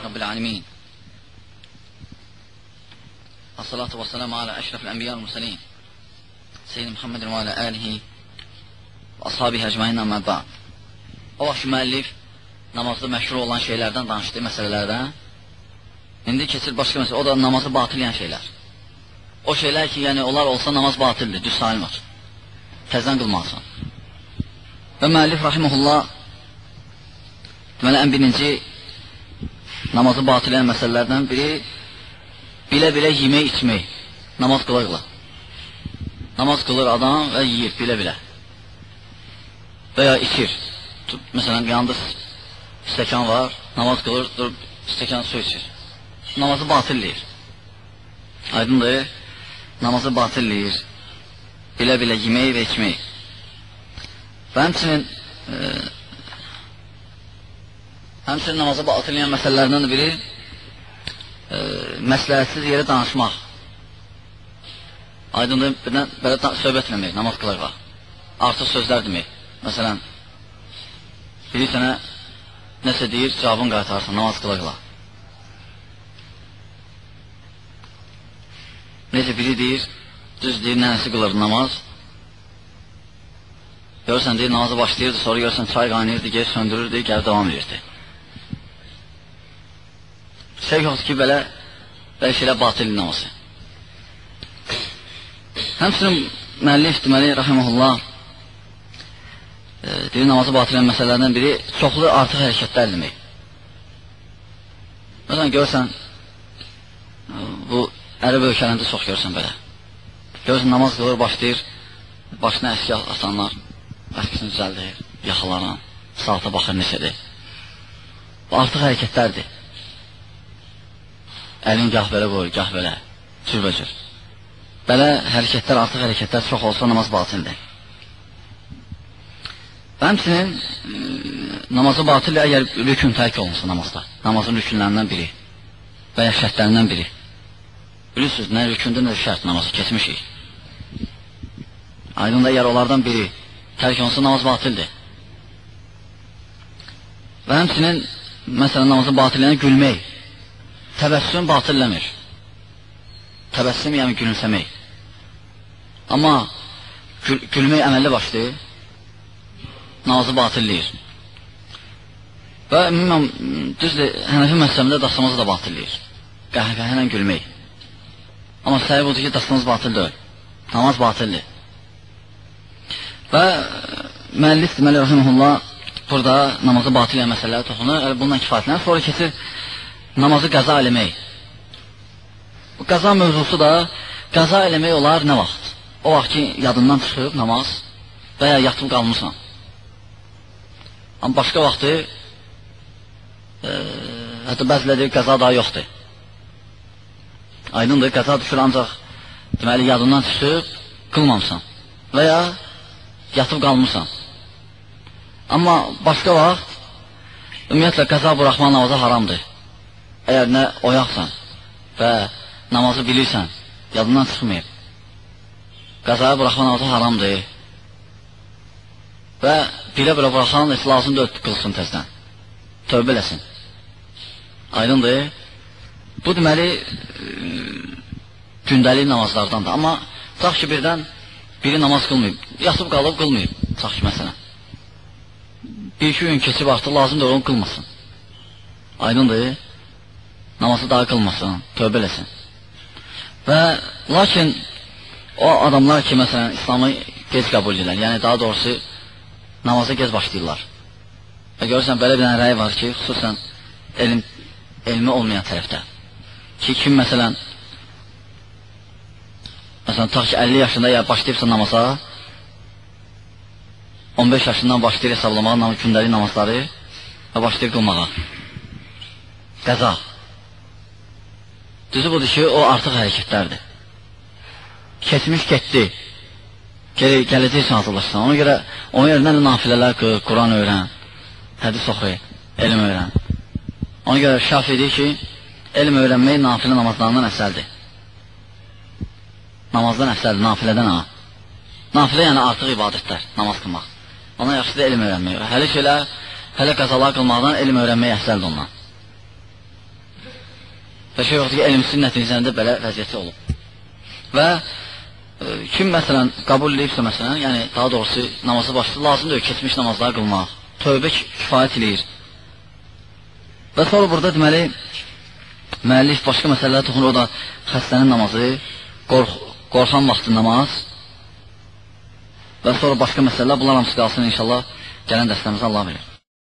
رب العالمين الصلاة والسلام على أشرف الأنبياء والمرسلين سيدنا محمد وعلى آله وأصحابه أجمعين أما بعد O vaxt müəllif namazda məşhur olan şeylərdən danışdı, məsələlərdən. İndi keçir başqa məsələ, o da namazı batiləyən şeylər. O şeylər ki, yəni onlar olsa namaz batildir, düz sayılmır. Təzdən qılmalısın. Və müəllif rahiməhullah deməli, ən birinci namazı batiləyən məsələlərdən biri bilə-bilə yemək, içmək. Namaz qılırlar. Namaz qılır adam və yiyir bilə-bilə. Və ya içir. Məsələn, yanında stəkan var, namaz qılır, durub stəkan su içir. Namazı batilləyir. Aydındır, namazı batilləyir. Bilə-bilə yemək və içmək. Və həmçinin e, həmçinin namazı batilləyən məsələlərdən biri e, məsləhətsiz yerə danışmaq. Aydındır, birdən belə söhbət eləmək, namaz qılırlar. Artıq sözlər demək. Məsələn, biri sənə nəsə deyir, cavabını qaytarsan, namaz qılırlar. Necə biri deyir, düz deyir, nənəsi qılır namaz. Görürsən, deyir, namazı başlayırdı, sonra görürsən, çay qaynayırdı, geri söndürürdü, gəlib davam edirdi. Şey yoxdur ki, belə, belə şeylə batil namazı. Həmçinin müəllif deməli, rəhəməhullah, e, deyir, namazı batilən məsələlərdən biri çoxlu artıq hərəkətlər demək. Məsələn, görsən, bu ərəb ölkələrində çox görsən belə. Görsən, namaz qılır, başlayır, başına əski atanlar, əskisini düzəldir, yaxalarına, saata baxır, neçədir. Bu artıq hərəkətlərdir. Əlin gah belə qoyur, gah belə, cürbəcür. Belə hərəkətlər, artıq hərəkətlər çox olsa namaz batildir. Və həmçinin namazı batil əgər rükün tərk olunsa namazda, namazın rükünlərindən biri və ya şərtlərindən biri. Bilirsiniz, nə rükündə, nə şərt namazı keçmişik. Aydın da əgər onlardan biri tərk olunsa namaz batildir. Və həmçinin, məsələn, namazı batilləyən gülmək, təbəssüm batilləmir. Təbəssüm yəni gülümsəmək. Amma gül gülmək əməlli başlayır, namazı batilləyir. Və ümumən, düzdür, Hənəfi məsələmdə dastamazı da batilləyir. Qəhqəhə ilə gülmək. Amma səhib odur ki, dastamaz batil deyil. Namaz batildir. Və müəllif deməli, rəhiməhullah, burada namazı batil məsələləri toxunur, bundan kifayətlənir. Sonra keçir namazı qəza eləmək. Bu qəza mövzusu da qəza eləmək olar nə vaxt? O vaxt ki, yadından çıxıb namaz və ya yatıb qalmışsan. Amma başqa vaxtı e, hətta bəziləri qəza daha yoxdur. Aydındır, qəza düşür ancaq deməli yadından çıxıb qılmamısan və ya yatıb qalmışsan. Amma başqa vaxt ümumiyyətlə qəza buraxmaq namaza haramdır. Əgər nə oyaqsan və namazı bilirsən, yadından çıxmayıb. Qəzaya buraxma namazı haramdır. Və bilə-bilə buraxan heç lazımdır qılsın təzdən. Tövbə eləsin. Aydındır. Bu deməli e, gündəlik namazlardandır. Amma tutaq ki, birdən biri namaz qılmayıb, yatıb qalıb qılmayıb, tutaq ki, məsələn. Bir-iki gün keçib artıq lazımdır onu qılmasın. Aydındır. Namazı daha qılmasın, tövbə eləsin. Və lakin o adamlar ki, məsələn, İslamı gec qəbul edirlər, yəni daha doğrusu namaza gec başlayırlar. Və görürsən, belə bir rəy var ki, xüsusən elm, elmi olmayan tərəfdə. Ki, kim məsələn, məsələn, tutaq ki, 50 yaşında ya başlayıbsa namaza, 15 yaşından başlayır hesablamağa gündəlik namazları və başlayır qılmağa. Qəza. Düzü budur ki, o artıq hərəkətlərdir. Keçmiş getdi. Gəl gələcəksən hazırlaşsan. Ona görə onun yerinə nafilələr qıl, Quran öyrən, hədis oxu, elm öyrən. Ona görə şafi deyir ki, elm öyrənmək nafilə namazlarından əsəldir. Namazdan əsəldir, nafilədən ha. Nafilə yəni artıq ibadətlər, namaz qılmaq. Ona yaxşıdır elm öyrənmək. Hələ şeylər, hələ qəzalar qılmaqdan elm öyrənmək əsəldir ondan. Peşə yoxdur ki, elmsizin nəticəsində belə vəziyyəti olub. Və e, kim məsələn qəbul edibsə məsələn, yəni daha doğrusu namazı başlayır, lazımdır keçmiş namazları qılmaq. Tövbə kifayət eləyir. Və sonra burada deməli müəllif başqa məsələlərə toxunur, o da xəstənin namazı, qorx qorxan vaxtı namaz və sonra başqa məsələlər, bunlar hamısı qalsın inşallah gələn dərslərimizə Allah bilir.